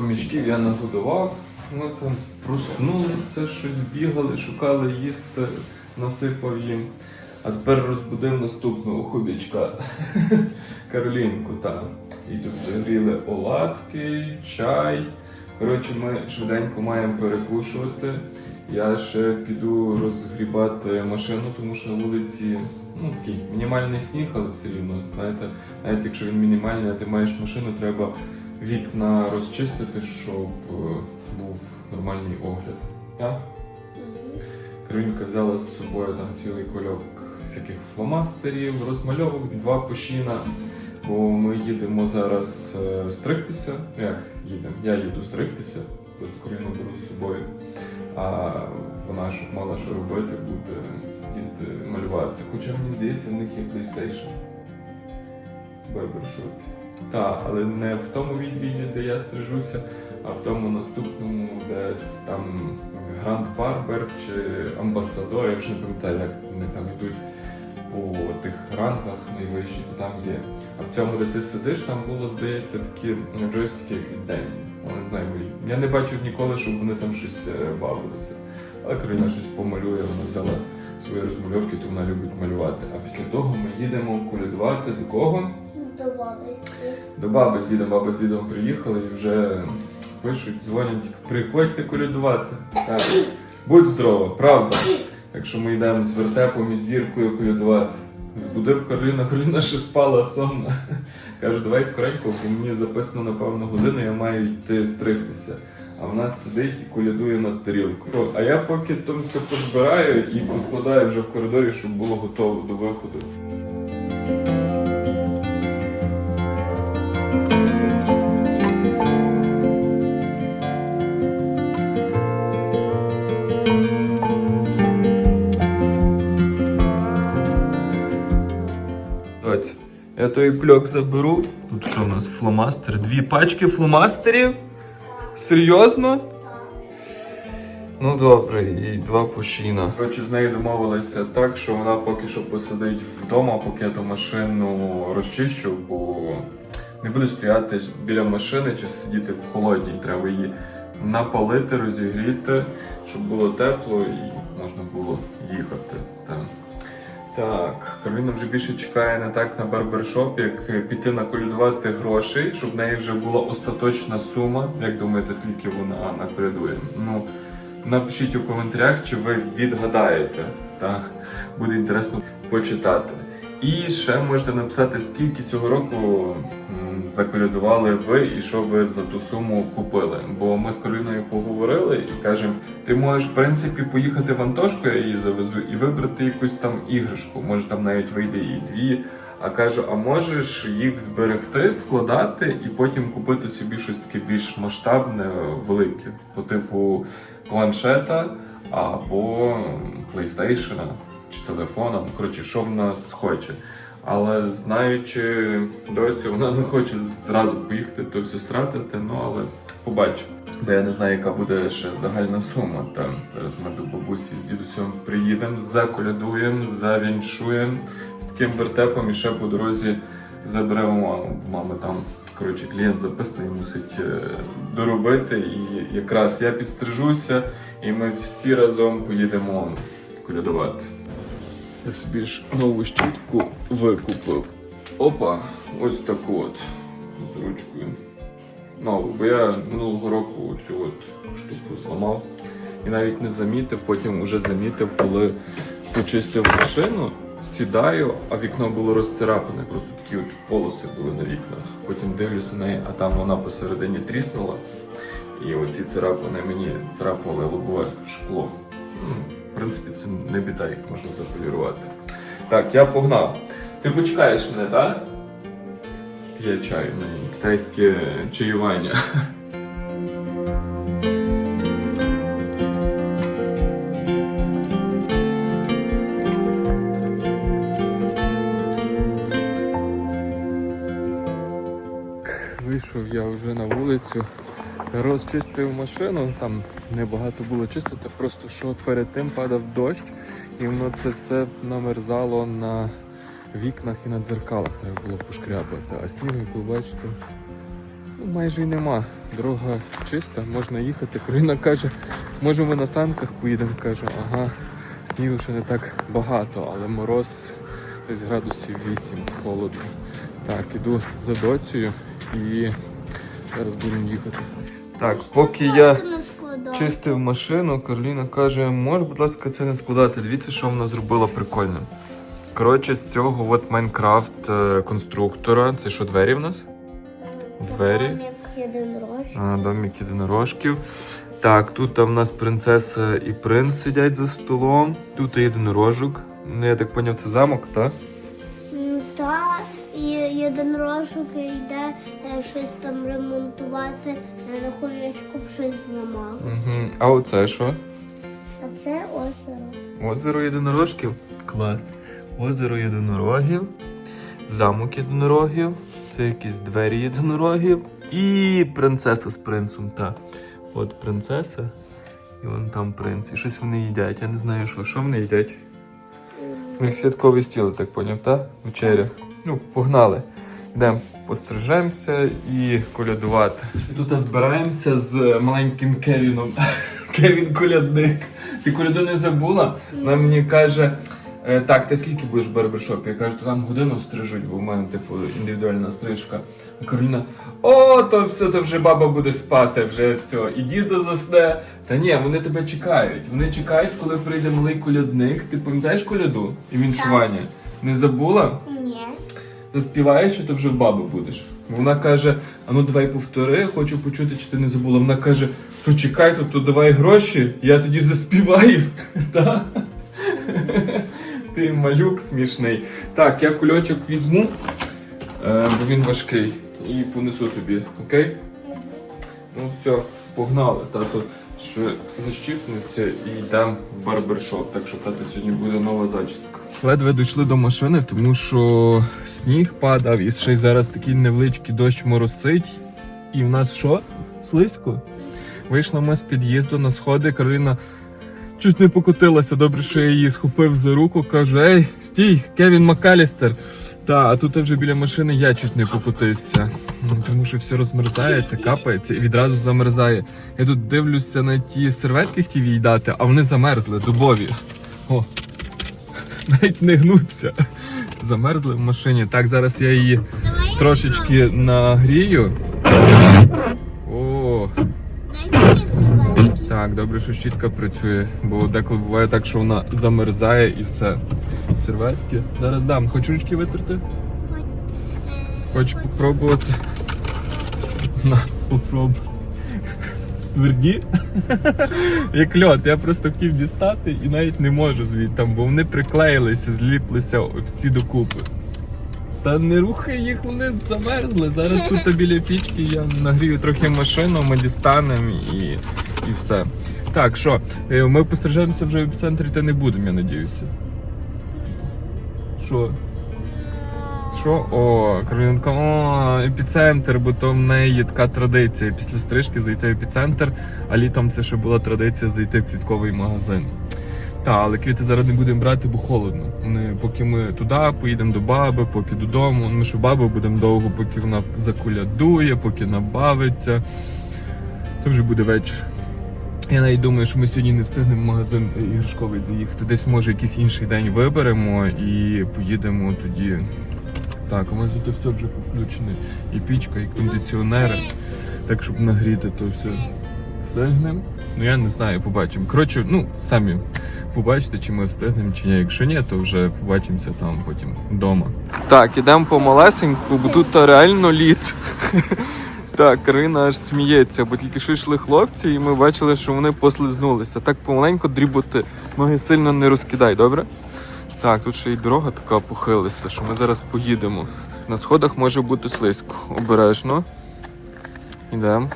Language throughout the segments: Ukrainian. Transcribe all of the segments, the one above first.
Хомячків я нагодував. Ми там проснулися, щось бігали, шукали їсти, насипав їм. А тепер розбудив наступного хомячка Каролінку. Та. І тут загріли оладки, чай. Коротше, ми швиденько маємо перекушувати. Я ще піду розгрібати машину, тому що на вулиці ну, такий мінімальний сніг, але все рівно. Знаєте, навіть якщо він мінімальний, а ти маєш машину, треба вікна розчистити, щоб е, був нормальний огляд. Так? Каролінка взяла з собою там цілий кольок всяких фломастерів, розмальовок, два пошіна. Бо ми їдемо зараз е, стригтися. Як їдемо? Я їду стригтися, Кароліну беру з собою. А вона щоб мала що робити, буде сидіти малювати. Хоча мені здається, в них є PlayStation. Барбершопі. Так, але не в тому відділі, де я стрижуся, а в тому наступному, десь там Гранд Барбер чи Амбасадор, я вже не пам'ятаю, як вони там йдуть по тих ранках найвищих, то там є. А в цьому, де ти сидиш, там було, здається, такі джойстики, як від Дені. Я не знаю. Я не бачив ніколи, щоб вони там щось е, бавилися. Але Кароліна щось помалює, вона взяла свої розмальовки, то вона любить малювати. А після того ми їдемо колядувати до кого? До бабусі. До баби з дідом, баба з дідом приїхали і вже пишуть, дзвонять, приходьте колядувати. Так. Будь здорова, правда. Так що ми йдемо з вертепом і з зіркою колядувати. Збудив Кароліна, Кароліна ще спала сонна. Каже, давай скоренько, бо мені записано на певну годину, я маю йти стригтися. А вона сидить і колядує над тарілкою. А я поки там все позбираю і поскладаю вже в коридорі, щоб було готово до виходу. Я той кльок заберу. Тут що у нас фломастер? Дві пачки фломастерів? Серйозно? Ну добре, і два пушіна. Коротше, з нею домовилися так, що вона поки що посидить вдома, поки я ту машину розчищу, бо не буде стояти біля машини чи сидіти в холодній. Треба її напалити, розігріти, щоб було тепло і можна було їхати. Там. Так, Кароліна вже більше чекає не так на барбершоп, як піти наколюдувати грошей, щоб в неї вже була остаточна сума. Як думаєте, скільки вона наколядує? Ну, напишіть у коментарях, чи ви відгадаєте. Так, буде інтересно почитати. І ще можете написати, скільки цього року заколядували ви і що ви за ту суму купили. Бо ми з Кароліною поговорили і кажемо, ти можеш в принципі поїхати в Антошку, я її завезу, і вибрати якусь там іграшку. Може там навіть вийде і дві. А кажу, а можеш їх зберегти, складати і потім купити собі щось таке більш масштабне, велике, по типу планшета або PlayStation чи телефона. Коротше, що в нас хоче. Але знаючи доцю, вона захоче зразу поїхати, то все стратити, ну але побачимо. Бо я не знаю, яка буде ще загальна сума. Там зараз ми до бабусі з дідусем приїдемо, заколядуємо, завіншуємо з таким вертепом і ще по дорозі заберемо маму. Бо мами там коротше клієнт записаний, мусить е, доробити. І якраз я підстрижуся, і ми всі разом поїдемо колядувати. Я собі ж нову щітку викупив. Опа, ось таку от з ручкою. Нову, бо я минулого року цю от штуку зламав і навіть не замітив, потім вже замітив, коли почистив машину, сідаю, а вікно було розцарапане, просто такі от полоси були на вікнах. Потім дивлюся на неї, а там вона посередині тріснула. І оці царапини мені царапали лобове шкло. Принципі, це не біда, їх можна заполірувати. Так, я погнав. Ти почекаєш мене, так? П'є чай, китайське чаювання. Вийшов я вже на вулицю, розчистив машину, там небагато було чистити, просто що перед тим падав дощ, і воно це все намерзало на вікнах і на дзеркалах треба було пошкрябати. А сніг, як ви бачите, Ну, майже й нема. Дорога чиста, можна їхати. Карина каже, може ми на санках поїдемо. Кажу, ага, снігу ще не так багато, але мороз десь градусів 8, холодно. Так, іду за доцею і зараз будемо їхати. Так, поки я чистив машину, Кароліна каже, може, будь ласка, це не складати. Дивіться, що вона зробила прикольно. Коротше, з цього от Майнкрафт е, конструктора. Це що, двері в нас? Двері. А, домик єдинорожків. Так, тут в нас принцеса і принц сидять за столом. Тут єдинорожок. Ну, я так поняв, це замок, так? І єдинорожок йде е, щось там ремонтувати, е, рахуночку щось зламав. Угу. А оце що? А це озеро. Озеро єдинорожків? Клас. Озеро єдинорогів, замок єдинорогів, це якісь двері єдинорогів і принцеса з принцем. Та. От принцеса, і вон там принц. І щось вони їдять. Я не знаю, що. Що вони їдять? У них святковий стіл, так поняв, та? Вечеря. Ну, погнали. Йдемо пострижемося і колядувати. Тут збираємося з маленьким Кевіном. Кевін колядник. Ти коляду не забула? Вона мені каже. «Е, Так, ти скільки будеш в барбершопі? Я кажу, то там годину стрижуть, бо в мене типу індивідуальна стрижка. А Кароліна, о, то все, то вже баба буде спати, вже все, і діду засне. Та ні, вони тебе чекають. Вони чекають, коли прийде малий колядник. Ти пам'ятаєш коляду і віншування? Не забула? Ні. Заспіваєш, чи то вже в баби будеш. Вона каже: а ну давай повтори, хочу почути, чи ти не забула. Вона каже, то чекай, то, то давай гроші, я тоді заспіваю. Ти малюк смішний. Так, я кульочок візьму, е, бо він важкий, і понесу тобі, окей? Ну все, погнали. Тато ще защіпнеться і йдемо в барбершоп. Так що тато сьогодні буде нова зачіска. Ледве дійшли до машини, тому що сніг падав, і ще й зараз такий невеличкий дощ моросить. І в нас що? Слизько. Вийшли ми з під'їзду на сходи. Кароліна чуть не покотилася. Добре, що я її схопив за руку. Кажу: Ей, стій, Кевін Макалістер. Та, а тут вже біля машини я чуть не покотився. Тому що все розмерзається, капається і відразу замерзає. Я тут дивлюся на ті серветки, хотів їй дати, а вони замерзли, дубові. О, навіть не гнуться. Замерзли в машині. Так, зараз я її трошечки нагрію. О, так, добре, що щітка працює, бо деколи буває так, що вона замерзає і все. Серветки. Зараз дам. Хоч ручки витерти? Е, Хочу попробувати. На, попробуй. Тверді? Як льот, я просто хотів дістати і навіть не можу звідти, бо вони приклеїлися, зліплися всі докупи. Та не рухай їх, вони замерзли. Зараз тут біля пічки я нагрію трохи машину, ми дістанемо і, і все. Так, що, е, ми пострижаємося вже в епіцентрі, та не будемо, я надіюся. Що? Що? О, Каролінка, о, епіцентр, бо то в неї є така традиція після стрижки зайти в епіцентр, а літом це ще була традиція зайти в квітковий магазин. Та, але квіти зараз не будемо брати, бо холодно. Вони, поки ми туди поїдемо до баби, поки додому. Ми що баби будемо довго, поки вона закулядує, поки набавиться. То вже буде вечір. Я навіть думаю, що ми сьогодні не встигнемо в магазин іграшковий заїхати. Десь може якийсь інший день виберемо і поїдемо тоді. Так, у мене тут все вже підключене. І пічка, і кондиціонери. Так, щоб нагріти то все. Встигнемо? Ну я не знаю, побачимо. Коротше, ну, самі побачите, чи ми встигнемо, чи ні. Якщо ні, то вже побачимося там потім вдома. Так, ідемо по малесеньку, бо тут реально лід. Так, Карина аж сміється, бо тільки що йшли хлопці, і ми бачили, що вони послизнулися. Так помаленьку дріботи, ноги сильно не розкидай, добре? Так, тут ще й дорога така похилиста, що ми зараз поїдемо. На сходах може бути слизько. Обережно. Ідемо.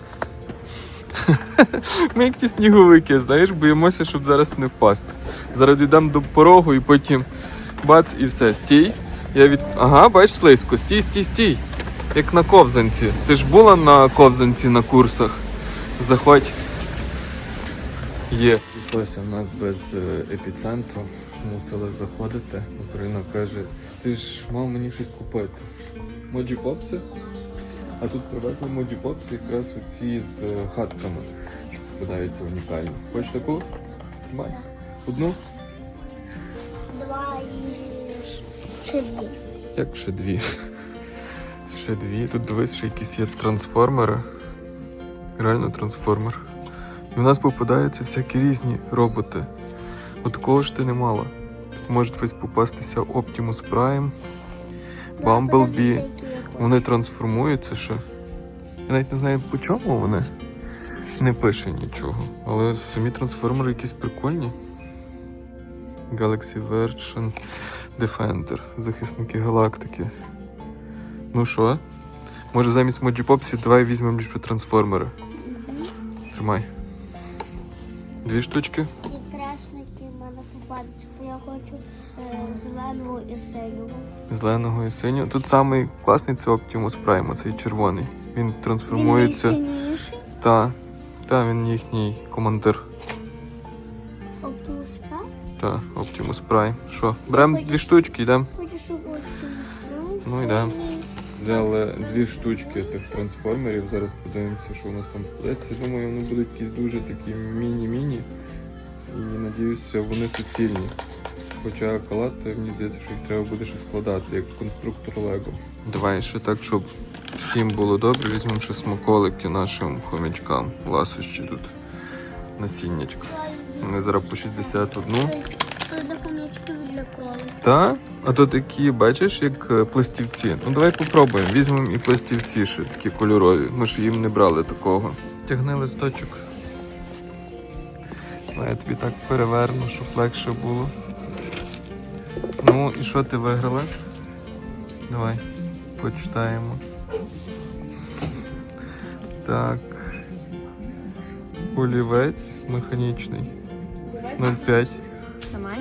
Ми як ті сніговики, знаєш, боїмося, щоб зараз не впасти. Зараз йдемо до порогу і потім бац і все. Стій. Я від. Ага, бач слизько. Стій, стій, стій. Як на ковзанці. Ти ж була на ковзанці на курсах. Заходь. Є. Ось у нас без е, епіцентру. Мусили заходити. Україна каже, ти ж мав мені щось купити. Моджі попси? А тут привезли моді бокси якраз оці з е, хатками, що попадаються унікальні. Хочеш таку? Тримай. Одну? Два і ще дві. Як ще дві? Ще дві. Тут дивись, ще якісь є трансформери. Реально трансформер. І в нас попадаються всякі різні роботи. От такого ж ти не мала. Може десь попастися Optimus Prime. Бамблбі. Вони трансформуються ще. Я навіть не знаю по чому вони. Не пише нічого. Але самі трансформери якісь прикольні. Galaxy Version Defender. Захисники галактики. Ну що? Може замість Моджі Попсі давай візьмемо трансформери. Тримай. Дві штучки. Зеленого і синього. Зеленого і синього. Тут самий класний це Optimus Prime, цей червоний. Він трансформується. Він найсильніший. Та, та, він їхній командир. Оптимус Прайм. Та, Optimus Prime. Що? Беремо дві штучки, йдемо. Хочу, щоб Оптимус Прайм Ну, йдемо. Взяли дві штучки тих трансформерів. Зараз подивимося, що у нас там подається. Думаю, вони будуть якісь дуже такі міні-міні. І надіюся, вони суцільні. Хоча калати, мені здається, що їх треба буде ще складати, як конструктор Лего. Давай ще так, щоб всім було добре, візьмемо ще смаколики нашим хомячкам. Ласощі тут. Насіннячка. Вони зараз по 61. Це допомічки для коли. Та? А то такі, бачиш, як е, пластівці. Ну давай попробуємо. Візьмемо і пластівці ще такі кольорові. Ми ж їм не брали такого. Тягни листочок. Ну, я тобі так переверну, щоб легше було. Ну і що ти виграла? Давай, почитаємо. Так. Олівець механічний. 0,5. Тримай.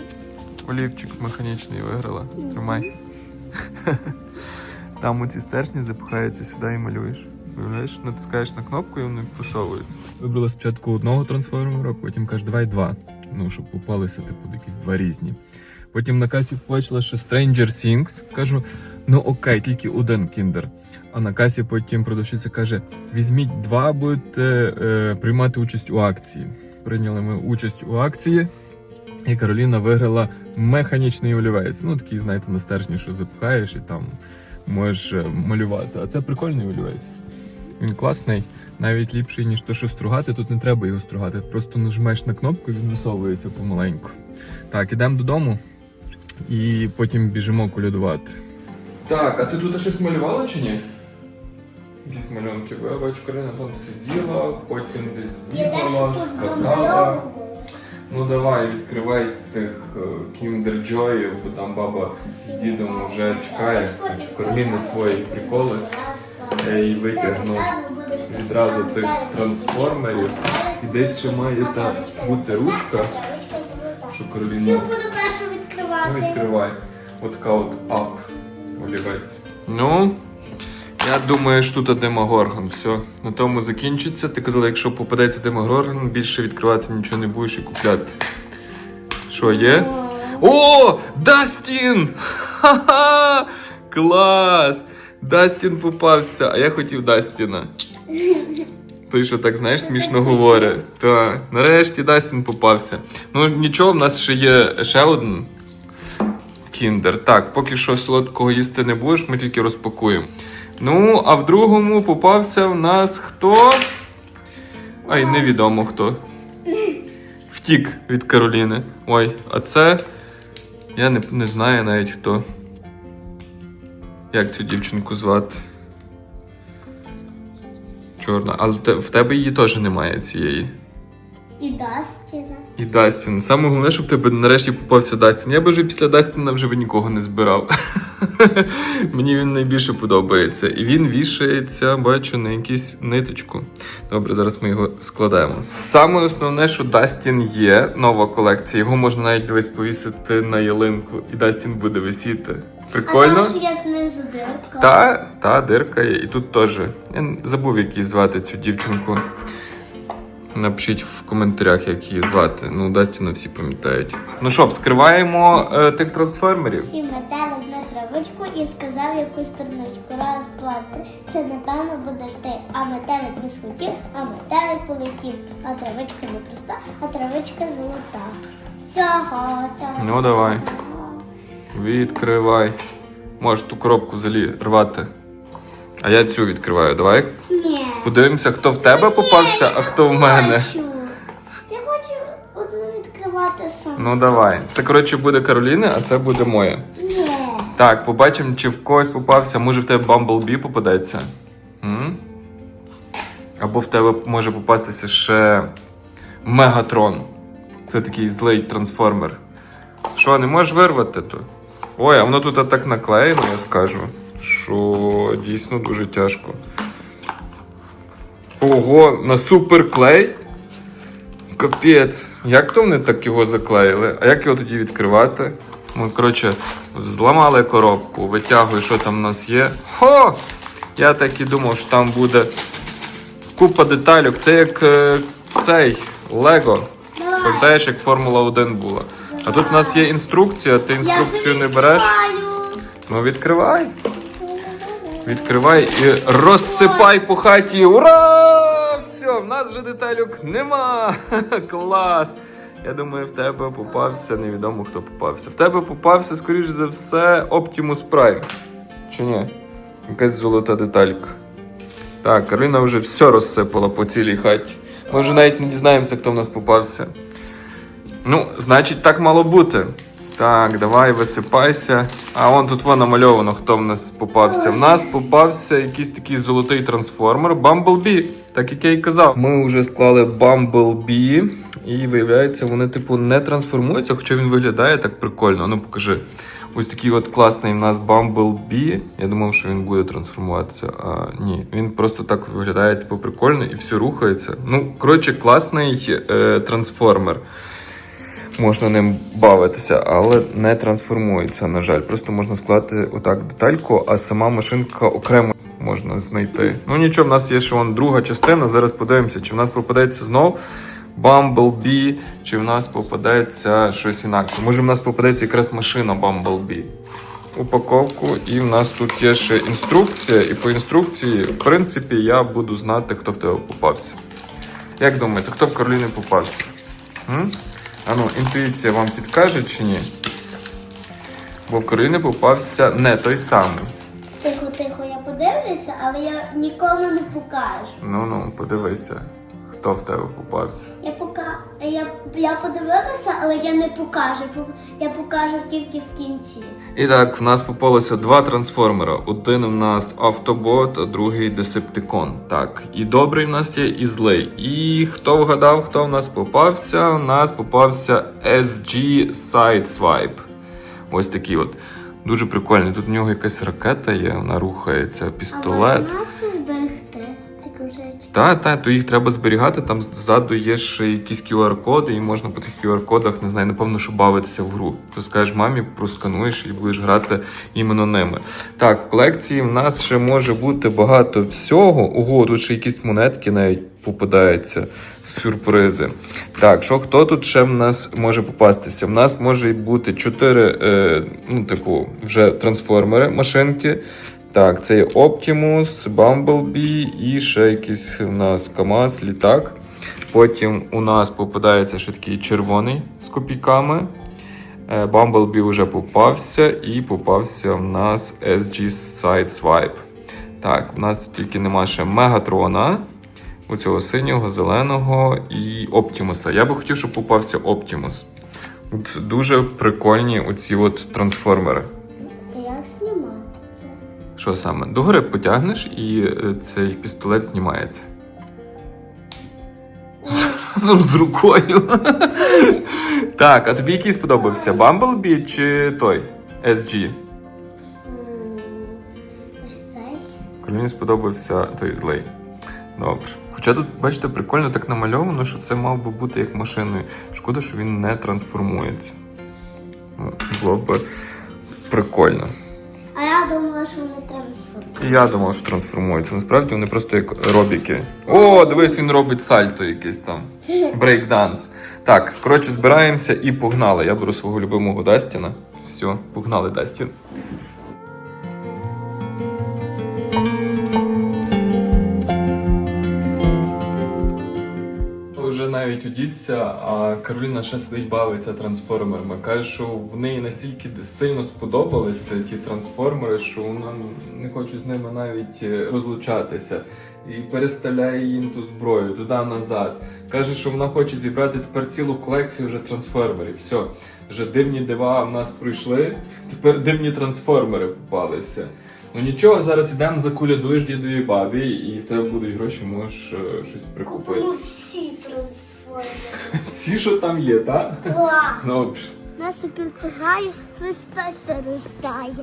Олівчик механічний виграла. Тримай. Там оці стержні запихаються сюди і малюєш. Уявляєш? Натискаєш на кнопку і вони просовуються. Вибрала спочатку одного трансформера, потім кажеш, давай два. Ну, щоб попалися, типу, якісь два різні. Потім на касі побачила, що Stranger Things. Кажу, ну окей, тільки один кіндер. А на касі потім продавщиця каже: візьміть два, будете е, приймати участь у акції. Прийняли ми участь у акції. І Кароліна виграла механічний олівець. Ну, такий, знаєте, на стержні, що запхаєш і там можеш е, малювати. А це прикольний олівець. Він класний, навіть ліпший, ніж то, що стругати. Тут не треба його стругати. Просто нажмеш на кнопку і він висовується помаленьку. Так, ідемо додому і потім біжимо колядувати. Так, а ти тут щось малювала чи ні? Якісь малюнки, бо я бачу, Карина там сиділа, потім десь бігала, скакала. Ну давай, відкривай тих е, Kinder Joy, бо там баба з дідом вже чекає. Хоч Кароліни свої приколи. Я її витягнув відразу тих трансформерів. І десь ще має та бути ручка, що першу Ну, відкривай. От така от ап олівець. Ну, я думаю, що тут Демогоргон. Все, на тому закінчиться. Ти казала, якщо попадеться Демогоргон, більше відкривати нічого не будеш і купляти. Що є? О! Дастін! Ха-ха! Клас! Дастін попався, а я хотів Дастіна. Той, що так, знаєш, смішно говорить. Так, нарешті Дастін попався. Ну нічого, в нас ще є ще один кіндер. Так, поки що солодкого їсти не будеш, ми тільки розпакуємо. Ну, а в другому попався в нас хто? Ай, невідомо хто. Втік від Кароліни. Ой, а це. Я не, не знаю навіть хто. Як цю дівчинку звати? Чорна. Але в тебе її теж немає цієї. І Дастіна. І Дастін. Саме головне, щоб тебе нарешті попався Дастін. Я би вже після Дастіна вже би нікого не збирав. Мені він найбільше подобається. І він вішається, бачу, на якусь ниточку. Добре, зараз ми його складаємо. Саме основне, що Дастін є, нова колекція. Його можна навіть дивись повісити на ялинку, і Дастін буде висіти. Прикольно? А там ще є знизу дирка. Та, та дирка є. І тут теж. Я забув, як її звати цю дівчинку. Напишіть в коментарях, як її звати. Ну, Дастіна всі пам'ятають. Ну що, вскриваємо е, тих трансформерів. Всім метелик не треба травичку і сказав якусь страничку. Раз, два, три. Це напевно будеш ти. А метелик не схотів, а метелик полетів. А травичка не проста, а травичка золота. Цього, цього. Ну, давай. Відкривай. Можеш ту коробку взагалі рвати. А я цю відкриваю. Давай. Подивимося, хто в тебе попався, а хто в мене. Я хочу одну відкривати сам. Ну давай. Це коротше буде Кароліни, а це буде моє. Ні. Так, побачимо, чи в когось попався. Може в тебе Бамблбі попадеться. М? Або в тебе може попастися ще Мегатрон. Це такий злий трансформер. Що, не можеш вирвати то? Ой, а воно тут так наклеєно, я скажу. Що дійсно дуже тяжко. Ого, на суперклей? Капець. Як то вони так його заклеїли? А як його тоді відкривати? Ми, коротше, зламали коробку, витягую, що там в нас є. Хо! Я так і думав, що там буде купа деталюк. Це як е, цей Лего. Пам'ятаєш, як Формула 1 була. А тут у нас є інструкція, ти інструкцію не береш. Ну відкривай. Відкривай і розсипай по хаті. Ура! Все, в нас вже деталюк нема. Клас! Я думаю, в тебе попався, невідомо хто попався. В тебе попався, скоріш за все, Optimus Prime. Чи ні? Якась золота деталька. Так, Кароліна вже все розсипала по цілій хаті. Ми вже навіть не дізнаємося, хто в нас попався. Ну, значить, так мало бути. Так, давай висипайся. А вон тут воно намальовано, хто в нас попався. В нас попався якийсь такий золотий трансформер Bumblebee, так як я й казав. Ми вже склали Bumblebee, і виявляється, вони, типу, не трансформуються, хоча він виглядає так прикольно. Ну, покажи. Ось такий от класний в нас Bumblebee. Я думав, що він буде трансформуватися. А ні, він просто так виглядає, типу, прикольно і все рухається. Ну, коротше, класний е, трансформер можна ним бавитися, але не трансформується, на жаль. Просто можна склати отак детальку, а сама машинка окремо можна знайти. Ну нічого, в нас є ще вон друга частина. Зараз подивимося, чи в нас попадеться знов Bumblebee, чи в нас попадеться щось інакше. Може, в нас попадеться якраз машина Bumblebee. Упаковку, і в нас тут є ще інструкція, і по інструкції, в принципі, я буду знати, хто в тебе попався. Як думаєте, хто в Кароліни попався? М? А ну, інтуїція вам підкаже чи ні? Бо в Кароліни попався не той самий. Тихо, тихо, я подивлюся, але я нікому не покажу. Ну ну, подивися, хто в тебе попався. Я пока я, я подивилася, але я не покажу. Я покажу тільки в кінці. І так, в нас попалося два трансформера. Один у нас автобот, а другий десептикон. Так, і добрий в нас є, і злий. І хто вгадав, хто в нас попався? У нас попався SG Sideswipe. Ось такий от. Дуже прикольний. Тут в нього якась ракета є, вона рухається, пістолет. можна Та, та, то їх треба зберігати. Там ззаду є ще якісь QR-коди, і можна по тих QR-кодах, не знаю, напевно, що бавитися в гру. То скажеш мамі, проскануєш і будеш грати іменно ними. Так, в колекції в нас ще може бути багато всього. Ого, тут ще якісь монетки навіть попадаються. Сюрпризи. Так, що хто тут ще в нас може попастися? В нас може бути чотири, е, ну, типу, вже трансформери, машинки. Так, це є Optimus, Bumblebee і ще якийсь у нас КАМАЗ, літак. Потім у нас попадається ще такий червоний з копійками. Е, Bumblebee вже попався, і попався в нас SG Sideswipe. Так, в нас тільки нема ще Мегатрона, оцього синього, зеленого і Оптімуса. Я би хотів, щоб попався Оптімус. Дуже прикольні оці от трансформери. Що саме? Догори потягнеш і е, цей пістолет знімається. Разом з рукою. так, а тобі який сподобався? Bumblebee чи той? SG? Цей. Мені сподобався той злий. Добре. Хоча тут, бачите, прикольно так намальовано, що це мав би бути як машиною. Шкода, що він не трансформується. Ну, Було б прикольно. А я думала, що вони трансформуються. Я думав, що трансформуються. Насправді вони просто як робіки. О, дивись, він робить сальто якийсь там. Брейкданс. Так, коротше, збираємося і погнали. Я беру свого любимого Дастіна. Все, погнали, Дастін. Навіть одівся, а Кароліна ще сидить бавиться трансформерами. Каже, що в неї настільки сильно сподобалися ті трансформери, що вона не хоче з ними навіть е, розлучатися. І переставляє їм ту зброю туди-назад. Каже, що вона хоче зібрати тепер цілу колекцію вже трансформерів. Все, вже дивні дива в нас пройшли, тепер дивні трансформери попалися. Ну нічого, зараз ідемо закулядуєш дідові бабі, і в тебе будуть гроші, можеш е, щось прикупити. Купимо всі трансформери. Всі, що там є, так? Так. Добре. Нас опівцигає, Христос рождає.